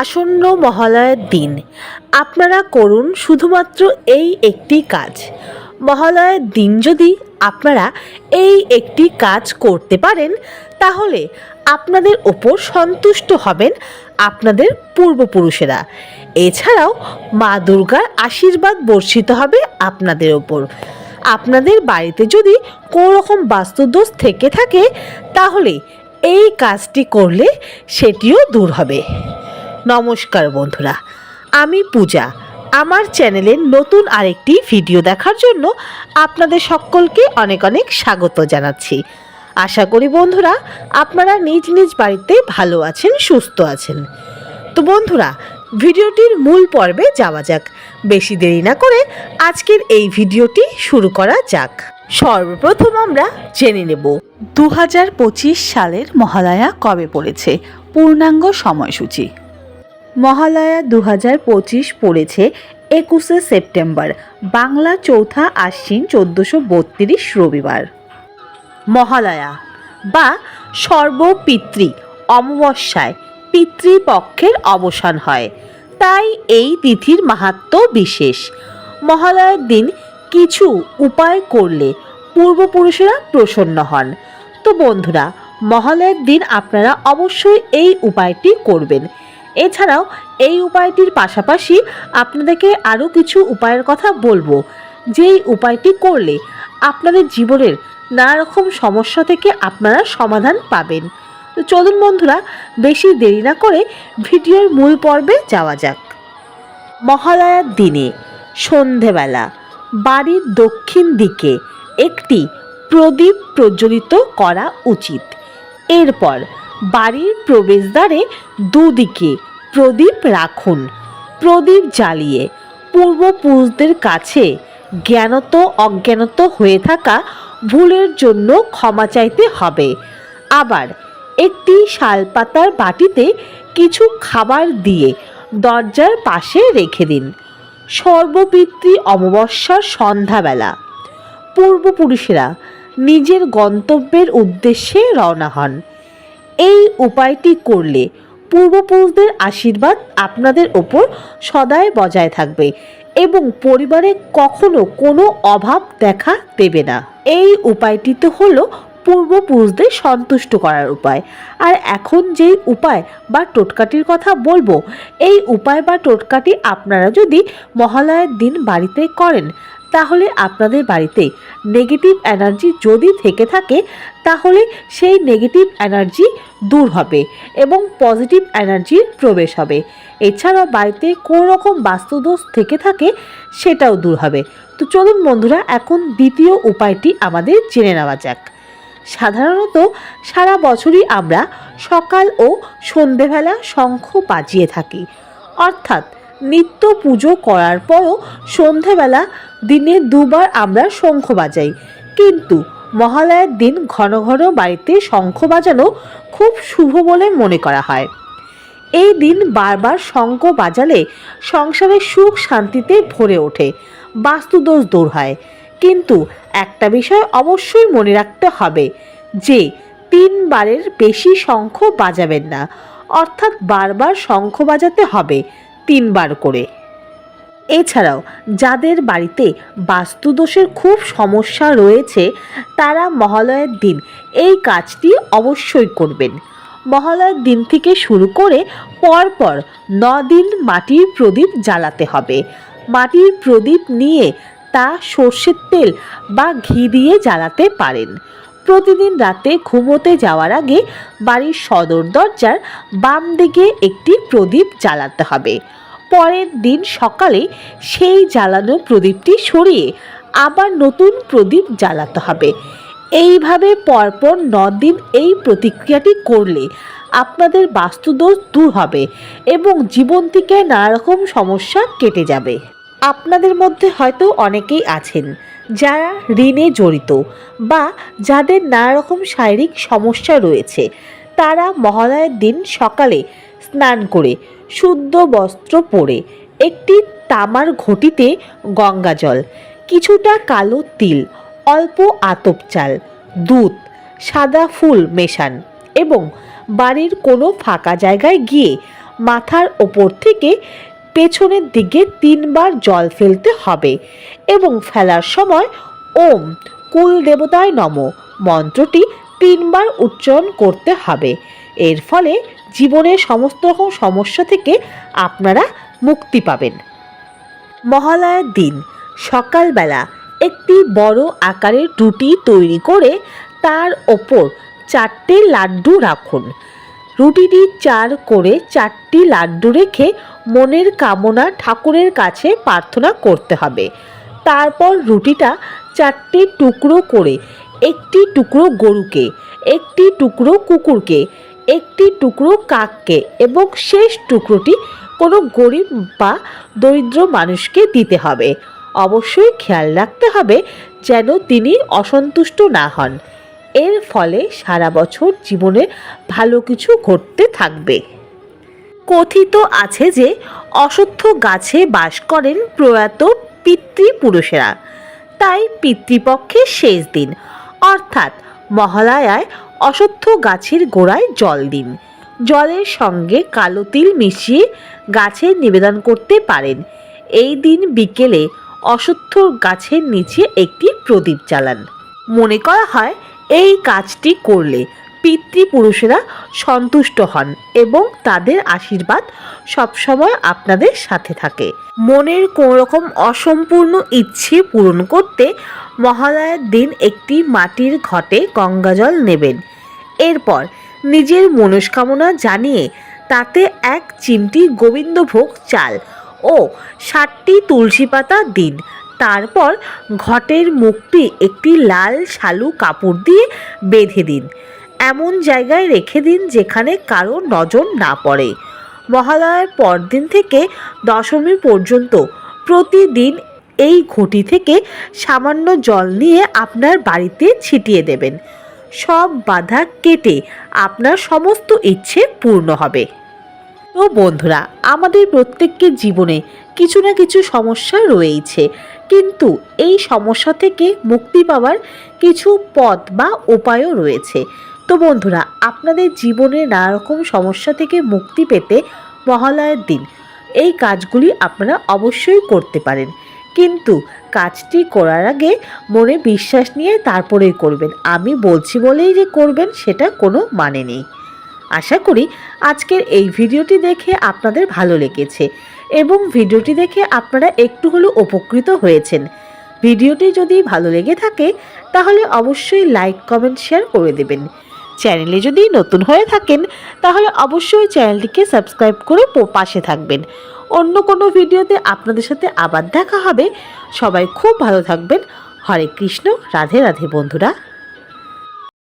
আসন্ন মহালয়ার দিন। আপনারা করুন শুধুমাত্র এই একটি কাজ। মহালয়ার দিন যদি আপনারা এই একটি কাজ করতে পারেন, তাহলে আপনাদের ওপর সন্তুষ্ট হবেন আপনাদের পূর্বপুরুষেরা। এছাড়াও মা দুর্গার আশীর্বাদ বর্ষিত হবে আপনাদের ওপর। আপনাদের বাড়িতে যদি কোনো রকম বাস্তুদোষ থেকে থাকে, তাহলে এই কাজটি করলে সেটিও দূর হবে। নমস্কার বন্ধুরা, আমি পূজা। আমার চ্যানেলের নতুন আরেকটি ভিডিও দেখার জন্য আপনাদের সকলকে অনেক অনেক স্বাগত জানাচ্ছি। আশা করি বন্ধুরা, আপনারা নিজ নিজ বাড়িতে ভালো আছেন, সুস্থ আছেন। তো বন্ধুরা, ভিডিওটির মূল পর্বে যাওয়া যাক। বেশি দেরি না করে আজকের এই ভিডিওটি শুরু করা যাক। সর্বপ্রথম আমরা জেনে নেব দু হাজার পঁচিশ সালের মহালয়া কবে পড়েছে? পূর্ণাঙ্গ সময়সূচি। মহালয়া দু হাজার পঁচিশ পড়েছে একুশে সেপ্টেম্বর, বাংলা চৌঠা আশ্বিন চোদ্দোশো বত্রিশ রবিবার। মহালয়া বা সর্বপিতৃ অমাবস্যায় পিতৃপক্ষের অবসান হয়, তাই এই তিথির মাহাত্ম্য বিশেষ। মহালয়ার দিন কিছু উপায় করলে পূর্বপুরুষেরা প্রসন্ন হন। তো বন্ধুরা, মহালয়ার দিন আপনারা অবশ্যই এই উপায়টি করবেন। এছাড়াও এই উপায়টির পাশাপাশি আপনাদেরকে আরও কিছু উপায়ের কথা বলব। যেই উপায়টি করলে আপনাদের জীবনের নানা রকম সমস্যা থেকে আপনারা সমাধান পাবেন। তো চলুন বন্ধুরা, বেশি দেরি না করে ভিডিওর মূল পর্বে যাওয়া যাক। মহালয়ার দিনে, সন্ধেবেলা, বাড়ির দক্ষিণ দিকে একটি প্রদীপ প্রজ্বলিত করা উচিত। এরপর বাড়ির প্রবেশদ্বারে দুদিকে প্রদীপ রাখুন, প্রদীপ জ্বালিয়ে পূর্বপুরুষদের কাছে জ্ঞানত, অজ্ঞানত হয়ে থাকা ভুলের জন্য ক্ষমা চাইতে হবে। আবার একটি শালপাতার বাটিতে কিছু খাবার দিয়ে দরজার পাশে রেখে দিন। সর্বপিতৃ অমাবস্যার সন্ধ্যাবেলা পূর্বপুরুষেরা নিজের গন্তব্যের উদ্দেশ্যে রওনা হন। এই উপায়টি করলে পূর্বপুরুষদের আশীর্বাদ আপনাদের ওপর সদায় বজায় থাকবে এবং পরিবারে কখনো কোনো অভাব দেখা দেবে না। এই উপায়টিতে হলো পূর্বপুরুষদের সন্তুষ্ট করার উপায়। আর এখন যেই উপায় বা টোটকাটির কথা বলব, এই উপায় বা টোটকাটি আপনারা যদি মহালয়ার দিন বাড়িতে করেন, তাহলে আপনাদের বাড়িতে নেগেটিভ এনার্জি যদি থেকে থাকে, তাহলে সেই নেগেটিভ এনার্জি দূর হবে এবং পজিটিভ এনার্জির প্রবেশ হবে। এছাড়াও বাড়িতে কোনো রকম বাস্তুদোষ থেকে থাকে, সেটাও দূর হবে। তো চলুন বন্ধুরা, এখন দ্বিতীয় উপায়টি আমাদের জেনে নেওয়া যাক। সাধারণত সারা বছরই আমরা সকাল ও সন্ধেবেলা শঙ্খ বাজিয়ে থাকি। অর্থাৎ নিত্য পুজো করার পরও সন্ধেবেলা দিনে দুবার আমরা শঙ্খ বাজাই। কিন্তু মহালয়ার দিন ঘন ঘন বাড়িতে শঙ্খ বাজানো খুব শুভ বলে মনে করা হয়। এই দিন বারবার শঙ্খ বাজালে সংসারে সুখ শান্তিতে ভরে ওঠে, বাস্তুদোষ দূর হয়। কিন্তু একটা বিষয় অবশ্যই মনে রাখতে হবে যে তিনবারের বেশি শঙ্খ বাজাবেন না, অর্থাৎ বারবার শঙ্খ বাজাতে হবে তিনবার করে। এছাড়াও যাদের বাড়িতে বাস্তুদোষের খুব সমস্যা রয়েছে, তারা মহালয়ের দিন এই কাজটি অবশ্যই করবেন। মহালয়ার দিন থেকে শুরু করে পরপর ন দিন মাটির প্রদীপ জ্বালাতে হবে। মাটির প্রদীপ নিয়ে তা সর্ষের তেল বা ঘি দিয়ে জ্বালাতে পারেন। প্রতিদিন রাতে ঘুমোতে যাওয়ার আগে বাড়ির সদর দরজার বাম দিকে একটি প্রদীপ জ্বালাতে হবে। পরের দিন সকালে সেই জ্বালানো প্রদীপটি সরিয়ে আবার নতুন প্রদীপ জ্বালাতে হবে। এইভাবে পরপর দিন এই প্রতিক্রিয়াটি করলে আপনাদের বাস্তুদোষ দূর হবে এবং জীবন থেকে নানা রকম সমস্যা কেটে যাবে। আপনাদের মধ্যে হয়তো অনেকেই আছেন যারা ঋণে জড়িত বা যাদের নানা রকম শারীরিক সমস্যা রয়েছে। তারা মহালয়ের দিন সকালে স্নান করে শুদ্ধ বস্ত্র পরে একটি তামার ঘটিতে গঙ্গা জল, কিছুটা কালো তিল, অল্প আতপ চাল, দুধ, সাদা ফুল মেশান এবং বাড়ির কোনো ফাঁকা জায়গায় গিয়ে মাথার ওপর থেকে পেছনের দিকে তিনবার জল ফেলতে হবে এবং ফেলার সময় ওম, কুল দেবতায় নম মন্ত্রটি তিনবার উচ্চারণ করতে হবে। এর ফলে জীবনের সমস্ত রকম সমস্যা থেকে আপনারা মুক্তি পাবেন। মহালয়ার দিন, সকালবেলা একটি বড় আকারের রুটি তৈরি করে তার ওপর চারটে লাড্ডু রাখুন। রুটিটি চার করে চারটি লাড্ডু রেখে মনের কামনা ঠাকুরের কাছে প্রার্থনা করতে হবে। তারপর রুটিটা চারটে টুকরো করে, একটি টুকরো গরুকে, একটি টুকরো কুকুরকে, একটি টুকরো কাককে এবং শেষ টুকরোটি কোনো গরিব বা দরিদ্র মানুষকে দিতে হবে। অবশ্যই খেয়াল রাখতে হবে যেন তিনি অসন্তুষ্ট না হন। এর ফলে সারা বছর জীবনে ভালো কিছু ঘটতে থাকবে। কথিত আছে যে অশ্বত্থ গাছে বাস করেন প্রয়াত পিতৃপুরুষেরা। তাই পিতৃপক্ষের শেষ দিন। অর্থাৎ মহালয়ায় অশ্বত্থ গাছের গোড়ায় জল দিন। জলের সঙ্গে কালো তিল মিশিয়ে গাছে নিবেদন করতে পারেন। এই দিন বিকেলে অশ্বত্থ গাছের নিচে একটি প্রদীপ জ্বালান। মনে করা হয়, এই কাজটি করলে পিতৃপুরুষেরা সন্তুষ্ট হন এবং তাদের আশীর্বাদ সবসময় আপনাদের সাথে থাকে। মনের কোনো রকম অসম্পূর্ণ ইচ্ছে পূরণ করতে মহালয়ার দিন একটি মাটির ঘটে গঙ্গাজল নেবেন। এরপর নিজের মনস্কামনা জানিয়ে তাতে এক চিমটি গোবিন্দভোগ চাল ও ষাটটি তুলসী পাতা দিন। তারপর ঘটের মুখটি একটি লাল শালু কাপড় দিয়ে বেঁধে দিন। এমন জায়গায় রেখে দিন যেখানে কারও নজর না পড়ে। মহালয়ার পরদিন থেকে দশমী পর্যন্ত প্রতিদিন এই ঘটি থেকে সামান্য জল নিয়ে আপনার বাড়িতে ছিটিয়ে দেবেন। সব বাধা কেটে আপনার সমস্ত ইচ্ছে পূর্ণ হবে। তো বন্ধুরা, আমাদের প্রত্যেকের জীবনে কিছু না কিছু সমস্যা রয়েছে কিন্তু এই সমস্যা থেকে মুক্তি পাওয়ার কিছু পথ বা উপায়ও রয়েছে। তো বন্ধুরা, আপনাদের জীবনে নানা রকম সমস্যা থেকে মুক্তি পেতে মহালয়ের দিন, এই কাজগুলি আপনারা অবশ্যই করতে পারেন। কিন্তু কাজটি করার আগে মনে বিশ্বাস নিয়ে তারপরেই করবেন। আমি বলছি বলেই যে করবেন, সেটা কোনো মানে নেই। আশা করি আজকের এই ভিডিওটি দেখে আপনাদের ভালো লেগেছে এবং ভিডিওটি দেখে আপনারা একটু হলেও উপকৃত হয়েছেন। ভিডিওটি যদি ভালো লেগে থাকে, তাহলে অবশ্যই লাইক, কমেন্ট, শেয়ার করে দেবেন। চ্যানেলে যদি নতুন হয়ে থাকেন, তাহলে অবশ্যই চ্যানেলটিকে সাবস্ক্রাইব করে পাশে থাকবেন। অন্য কোনো ভিডিওতে আপনাদের সাথে আবার দেখা হবে। সবাই খুব ভালো থাকবেন। হরে কৃষ্ণ, রাধে রাধে বন্ধুরা।